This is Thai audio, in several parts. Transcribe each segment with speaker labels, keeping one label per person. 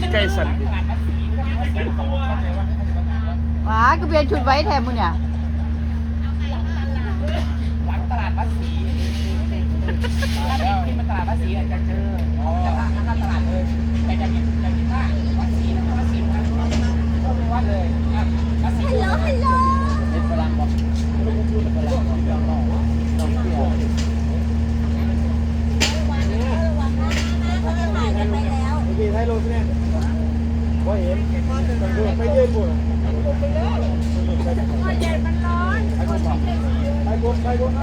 Speaker 1: นใกล้สัน
Speaker 2: ว้าก็เปลี่ยนชุดไว้แทนมึงเนี่ย
Speaker 3: หลังตลาดวัดศรีถ้าเด็กขึ้นมาตลาดวัดศรีอาจจะเจอจะผ่านข้างตลาดเลยแต่จะมีจะมีท่าวัดศรีนะวัดศรีนะก็เป็นวัดเลยครับวัดศรี
Speaker 4: ฮัลโหลฮัลโหล
Speaker 3: เป็นพลังบอกเป็นพลังบอกต้องเที่ยว
Speaker 4: เขาจะถ่ายกันไปแล้ว
Speaker 1: โอเคไทยโลเนี่ยว่าเห็นไปเยืนบุญ
Speaker 4: แดดมันร้อน
Speaker 1: ไปบุญ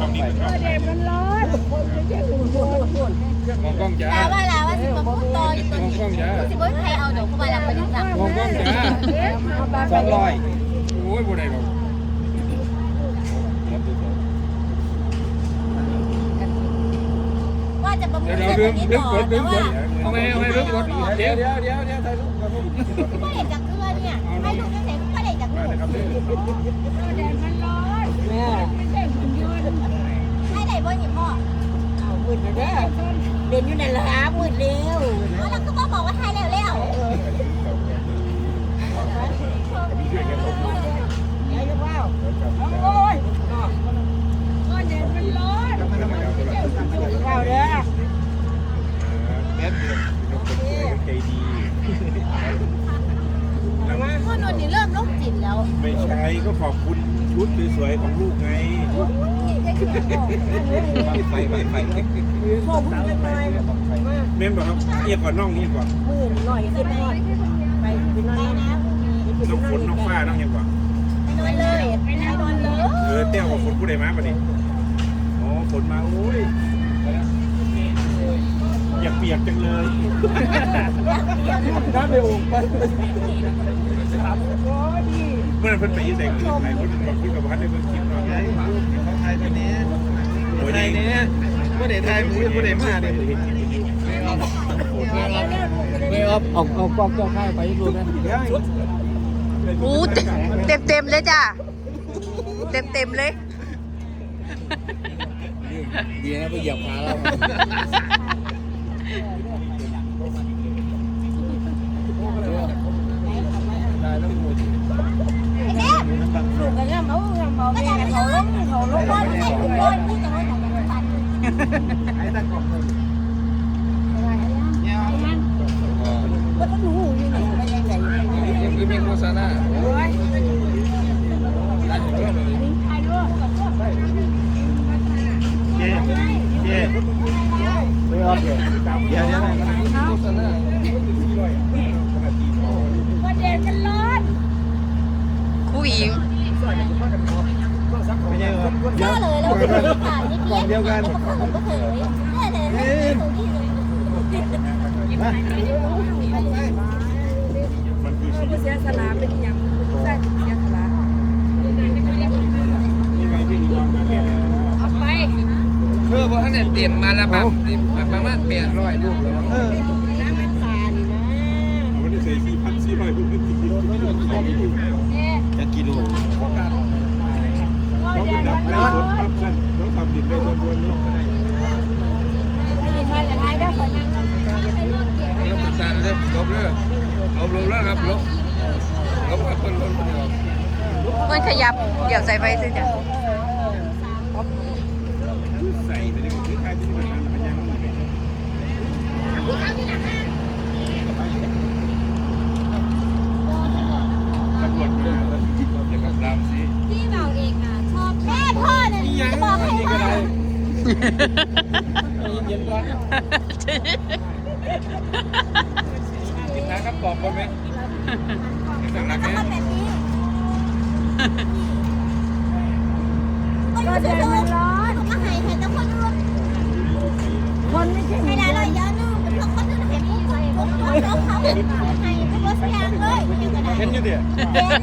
Speaker 1: ปบุญมามามามา
Speaker 5: เดือนตัวนี้ผมหาไว้สองสามวันนี้
Speaker 3: รวมเร็วๆเร็วๆรวมเร็ว
Speaker 5: มันจะมีคนกินอยู่เก่าเก่าว่ะ
Speaker 1: โอ้เราใช้ดีกันไฟหัวจอบ
Speaker 5: สามล้านระวังห้าล้าน
Speaker 4: คุณจะล่ะน้ำจ้า
Speaker 5: ความดีครับ
Speaker 4: แดดมันร้อนคนไม่ใช่หุ่นหุ่นหุ่น
Speaker 1: มองกล้องจ้า
Speaker 4: ลาว่าลาว่าสิบพูดต่ออยู่ตัว
Speaker 1: มอง
Speaker 4: นี้
Speaker 1: กล้องจ้า
Speaker 4: สิบใครเอาเดี๋ยวเข้ามาแล้วไปดึงจับ
Speaker 1: มองกล้องจ้าสองร้อยโอ้ยบ่ได้หรอก
Speaker 4: ว่าจะประมูล
Speaker 1: เดี๋ยว
Speaker 4: เรื่
Speaker 1: เดี๋
Speaker 4: อ
Speaker 1: ยว
Speaker 4: งนี้
Speaker 1: ดึง
Speaker 4: ต่อก
Speaker 1: ด
Speaker 4: แต่
Speaker 1: ดึงก
Speaker 4: ว่า
Speaker 1: ดเอาไงเอาไงดึงกดเดี๋ยวเดี๋ยวเดี๋ยวเดี๋ยวถ่ายรูปก่อน
Speaker 4: ก็เด็กจากเครือเนี่ยให้ลูกจะเสร็จก็เด็กจากลูกแดดมันร้อนแม่ไม่ ใช่หุ่นยนต์ให้ไหนบ่หยิบพ่อ
Speaker 6: เอามืดนะเด้อเดินอยู่ในละอามืดเร็ว
Speaker 4: เอาแล้วก็บอกว่าให้เร็วเร็ว
Speaker 6: เดี๋ยวจะว่า
Speaker 4: โอ้ยก็เด็ดมันร้อน
Speaker 6: ว่าเด้อ
Speaker 5: แม่ใจดี
Speaker 4: พ่อนนนี่เริ่มโรคจิตแล้ว
Speaker 5: ไม่ใช่ก็ขอบคุณชุดสวยๆของลูกไง
Speaker 1: ไฟไฟไฟ
Speaker 6: โค้งพุ่งจังเลยมา
Speaker 5: เม่นบอกครับเอียก่อนน้องนี่ก่อน
Speaker 6: มืดหน่อยขึ้นหน่อไปไปนอนนะ
Speaker 5: น้องฝนน้องฟ้าน้องยังก่อน
Speaker 4: ไปนอนเลยไปนอนเลย
Speaker 5: เออเตี้ยวกับฝนผู้ใดมาปะนี่อ๋อฝนมาโอ้ยอยากเปียกจังเลย
Speaker 1: น้ำไปโอ่งไป
Speaker 5: เมื่อเพิ่นไปยี่ใส่คือไหนเพิ่นบอกคุยกับพันในเพิ่นคิดว่าไงา
Speaker 1: ไทยตัวนี้
Speaker 5: โอ้ย
Speaker 1: ไทย
Speaker 5: นี้
Speaker 1: ผู้ใดไทยมือผู้ใดมาเนี่ยไม่เอาเอาเอากล้องกล้องข้าไปดูนะ
Speaker 2: อู้เต็มเต็มเลยจ้าเต็มเต็มเลย
Speaker 1: ดีนะไปเหยียบขาเรา
Speaker 6: ลูกกันยังเขายังเขาแม่กันเขาลงเขาลง
Speaker 4: พ่อไม่ใช่คุณพ่อพูดแต่ว่าของมันฟัน
Speaker 1: ไอ้ตะกอบเนี่ย
Speaker 6: ก็ต้องหูอยู่นี่ไปยังไง
Speaker 1: ยังคือมีโฆษณา
Speaker 6: โอ้ย
Speaker 5: เจ๊เจ๊
Speaker 1: ไม่เอาเดี๋ยวเดี๋ยวเดี๋ยวโฆษณา
Speaker 4: ก็เด็ดมันร้อน
Speaker 2: ผู้หญิง
Speaker 1: ไม่ใช่ครับ
Speaker 4: เลยแล้วก็ผ่านนี่เพี้ยนก็ผมก็เคยเนี่ยแต่ตรงที่
Speaker 5: มันคือชีวิต
Speaker 6: เสียสละเป็นยังใช่เสียสละ
Speaker 5: นี่ไงที่ยอาเนี่ย
Speaker 1: เพื่อว่าท่านเนี่ยเตรียมมาแล้วแบบประมาณเปลี่ยนร้อยลูกแล้วเออ
Speaker 6: น้ำมันตานี่นะ
Speaker 5: เอาไว้ใส่สี่พันสี่ร้อยลูกนี่
Speaker 1: จะกิโล
Speaker 5: เขาไปดับไล่ฝนปั๊บนั่นต้องทำดินได้จำนวนนี้
Speaker 4: มาจากไทยได้คนนั้น
Speaker 1: แล้วเป็นการเริ่มลบเลยเอาลงแล้วครับลบลบครับเป็นลบเดียว
Speaker 2: มันขยับ เดี๋ยวใส่ไปสิจ้ะ
Speaker 5: ใส่ไปได้คือใครที่มันมันยังไม่ได้ตำรวจมาแล้วเดี๋ยวก็ตามสิ
Speaker 4: พี่เบาเองอะ แม่พ่อเนี่ยจะบอกให้ว่า
Speaker 1: เย็นๆก่อนกินน้ำกับกรอบก่อนไหมสั่งหนักไหม
Speaker 4: ทำแบบนี้ก็จะโดนร้อนก็หายเห็นแต่คนรู้
Speaker 6: คนไม่ใช่
Speaker 4: ไม่ได้เลยเยอะนึงแต่พวกคนอื่เห็นพวกคนพวกเขาเขาให้ทุกรถยางเลยมันยังกระได
Speaker 5: เห็นอยู่เดียว
Speaker 4: เห็น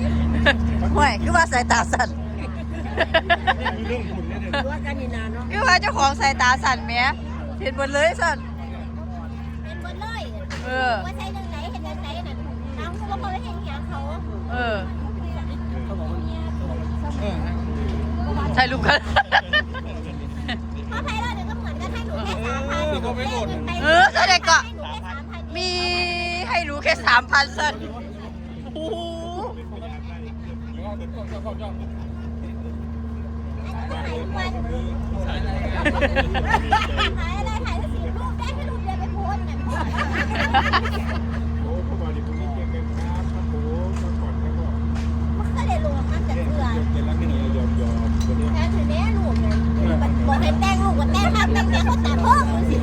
Speaker 2: ห่วยคือว่าสายตาสั่น
Speaker 5: มีเรื่องคุณเนี่ยเดี๋ย
Speaker 6: ตัวกันนี่นานเนาะ
Speaker 2: คือว่าเจ้าของสายตาสั่นแหมเห็นหมดเลยสั่น
Speaker 4: เป็นหมดเลย
Speaker 2: เออ
Speaker 4: ว่าใช้เรื่องไหนเห็นเรื่องไหนน่ะน้องก็บอกว่าเห็นอย่างเขา
Speaker 2: เออใช่ลูกกัน
Speaker 4: พราะไพเราเนี่ยวก็เหมือนกันให้หนูแค่สามพัน
Speaker 2: เออแสดงก็มีให้รู้แค่สามพันสั่นโอ้โห
Speaker 4: ถ่ายอะไรถ่ายสีรูปได้ให้รูปเดียวไปโพสต์เนี่ย
Speaker 5: โอ้เขาบอกดิผมนี่เก่งๆครับครับผมมาก่อนครับก็
Speaker 4: มันก็เลยลงมันจะเกลือ
Speaker 5: เก่งแล้วไม่หนียอมยอมตัวนี้
Speaker 4: แค่ถือเนี้ยลูกเลยบอกให้แต่งลูกว่าแต่งครับแต่งแต่งเขาแต่พ่อมึงสิ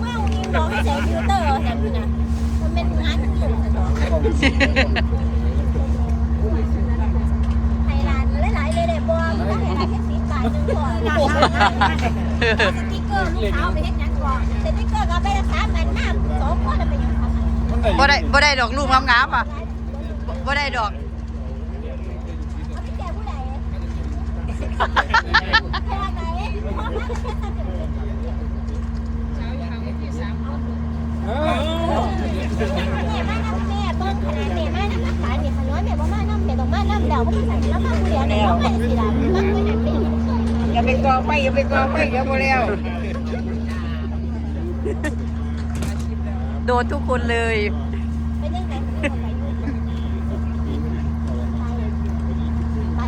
Speaker 4: เมื่อวันนี้บอกให้ใส่ฟิลเตอร์แต่ดูนะมันเป็นงานอยู่แต่บอก ไทยร้านหลายๆเลยเลยบัวมันต้องเห็นอะไรแค่สีบาทนึงก่อนสติ๊กเกอร์ลูกสาวไปเห็นยังก่อนสติ๊กเกอร์ก็ไปรักษามันหน้าสองคนไปยังทำไม
Speaker 2: บ่ได้บ่ได้ดอกลูกงามๆอะบ่ได้ดอก
Speaker 4: เอาไปแจกผู้ใด แจกไหนพ่อแม่แค่ตัดเดี๋ยวแม่มาน้ำแม่ต้นขนาดแม่มาน้ำมาขายเนี่ยขน้อยแม่บ่มาน้ำแม่ ต้องมาน้ำเดาบ่มีสันแล้วมาผู้เดียวเนี่ยต้องไปสิล่ะมันไม่นั่นเป็น
Speaker 6: อย่าไปกองไปอย่าไปกองไปเดี๋ยวหมดแล้ว
Speaker 2: โดนทุกคนเลย
Speaker 4: เป็นยังไงไปไป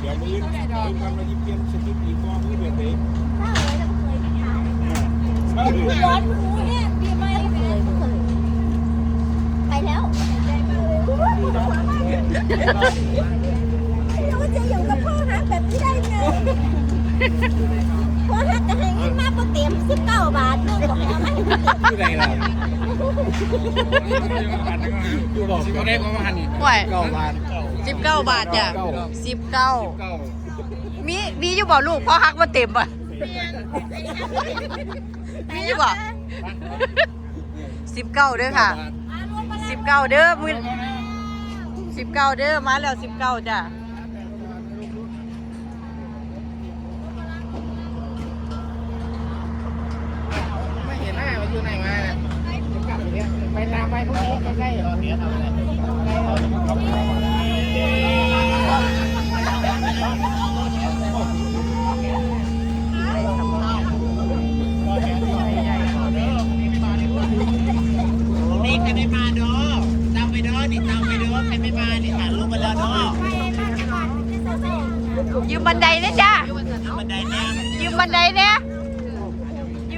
Speaker 5: เดี๋ยวมือมือกันมายิ้มเยี่ยมสติ๊กอีกกองมือเดือดเอง
Speaker 4: ถ้าเลยเราเคยขาย
Speaker 5: ใช่เลย
Speaker 4: ร้อนหูเนี่ยดีไหมเคยเคยไปแล้ว เราจะอยู่กับพ่อฮักแบบนี้ได้ไงพ่อฮักจะให้เงินมากกว่าเต็มสิบเก้าบาทนึงบอกแล้วไม่
Speaker 5: ที่ไหนล่ะอยู่บอกสิบได้ประมาณนี้
Speaker 2: ห่วย
Speaker 5: เก้าบาท
Speaker 2: สิบเก้าบาทจ้ะสิบเก้ามีมีอยู่บ่ลูกเพราะฮักมาเต็มอะมีอยู่บ่สิบเก้าเด้อค่ะสิบเก้าเด้อมือ สิบเก้าเด้อมาแล้วสิบเก้าจ้ะ
Speaker 3: ไม่เห็นหน้ามันอยู่ไหนมาเนี่ยไปตามไปพวกนี้ใกล้ๆ
Speaker 6: นี่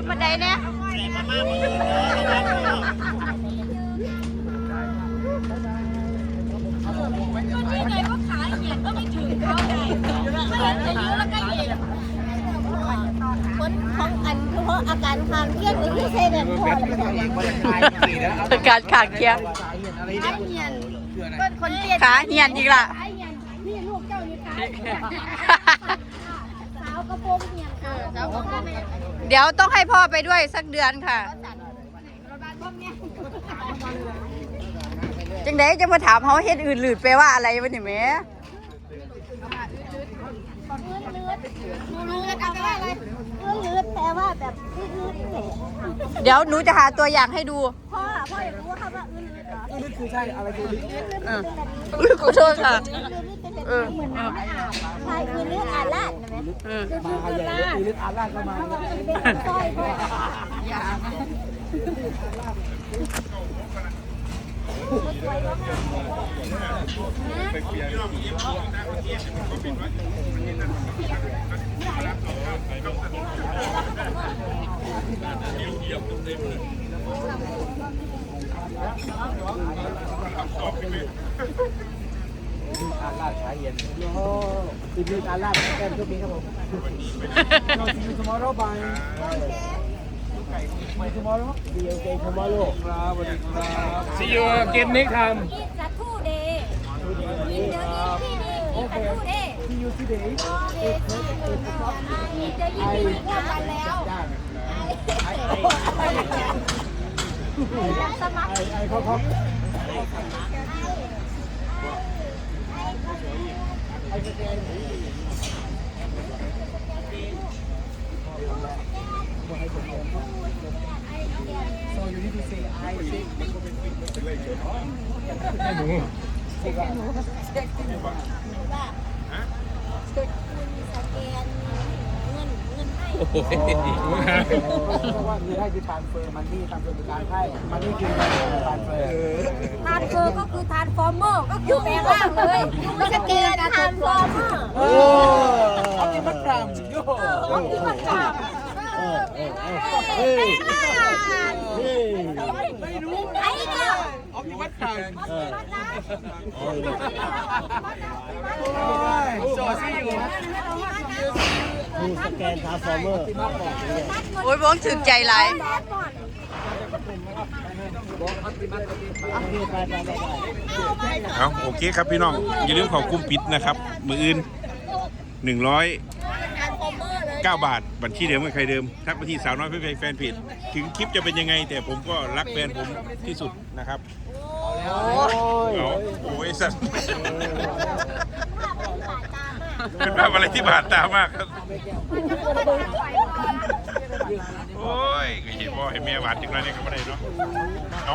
Speaker 6: ยืม
Speaker 2: บันได
Speaker 6: เนี่ยใครมามามาเด้อระวังเด้อ
Speaker 4: คนของอันเฉพาะอาการความเครียดหรือใช่แบบพอเลย
Speaker 2: การขาดเคียง
Speaker 4: คนเกลียด
Speaker 2: ขาเหียนอีกละ
Speaker 4: ไอ้เหี้ยนี่ลูกเจ้านี่ตายสาว กระโปรงเหียนสาวกระโปรงเหียน
Speaker 2: เดี๋ยวต้องให้พ่อไปด้วยสักเดือนค่ะ จังไดจะมาถามเขาเฮ็ดอื่นหลืดไปลว่าอะไรวะนี่แหม่
Speaker 4: เลือดเอาไปอะไรเลือดแปลว่าแบบอืดๆเนี่ย
Speaker 2: เดี๋ยวหนูจะหาตัวอย่างให้ดู
Speaker 4: พ่อ พ่ออยากรู้ว่าคำว่าอืดๆเหรอ
Speaker 6: นี่คือใช่อะไรคือ
Speaker 2: เอออุ๊ยขอโทษค่ะ
Speaker 4: เออเหมือนน้ำไม่อาบใช่คือเลือดอาลาดใช่ไหม
Speaker 2: เออ
Speaker 4: คือเลือดอาลาด
Speaker 6: เลือดอาลาดเข้ามา
Speaker 4: เป็นสร้อยพ่อ
Speaker 6: อา ลาดชาเย็นโอ้ติดเลือดอาลาดแก้มทุกปีครับผมเราซีทูมอร์โรบายไม่ทูมอร์โรดีโอเคทูมอร์โรครับสวัสดีครับ
Speaker 5: See you again next time
Speaker 4: อีกสักครู่เดย์
Speaker 6: เดี๋ยวนี้พี่นี่มีกันดูเด้
Speaker 4: ที่ยูซีเดย์
Speaker 6: อ๋อเด้ที่อยู่ทางไอ้เดี๋ยวนี้มีกันแล้ว ไอ้สมัคร
Speaker 4: ไอไอเขาเขา โซยูนิทีซีไอซี
Speaker 7: ให้หนู
Speaker 6: ว่าคุณสแกนเงินเงินให้
Speaker 7: โอ้โห
Speaker 4: เพราะ ว่าคือให้คือทานเฟอร์มันนี่ทำเป็นการให้มันนี่คือทานเฟอร์
Speaker 6: ทานเฟอร์ก็คือทานฟอร์เมอร์ก็คือแปลงร่างเลยไม่สแกนทานฟอร์เมอร์
Speaker 4: โอ้เอาที่มันกลางโย่
Speaker 6: เอาที่มันกลาง
Speaker 4: เฮ้ย
Speaker 6: ไม่รู้ไอ้ก็
Speaker 4: เอาที่มันกลางเออโอ้ยโซซี่อยู่
Speaker 8: ดูสแกนทาร์ฟอร์เมอร์
Speaker 2: โอ้ยบ้องถึงใจไหล
Speaker 5: เอาโอเคครับพี่น้อง อย่าลืมขอบคุ้มปิดนะครับ มืออื่น 109บาท บัญชีเดิมกับใครเดิม ทักไปที่สาวน้อยเพื่อนแฟนเพจถึงคลิปจะเป็นยังไง แต่ผมก็รักแฟนผมที่สุดนะครับ
Speaker 4: โอ้ย
Speaker 5: เอาโอ้ยสัตว์เป็นภาพอะไรที่บาดตามากครับ โอ้ยก็เห็นว่าให้แม่หวานจังเลยเนี่ยก็ไม่ได้เนาะเอา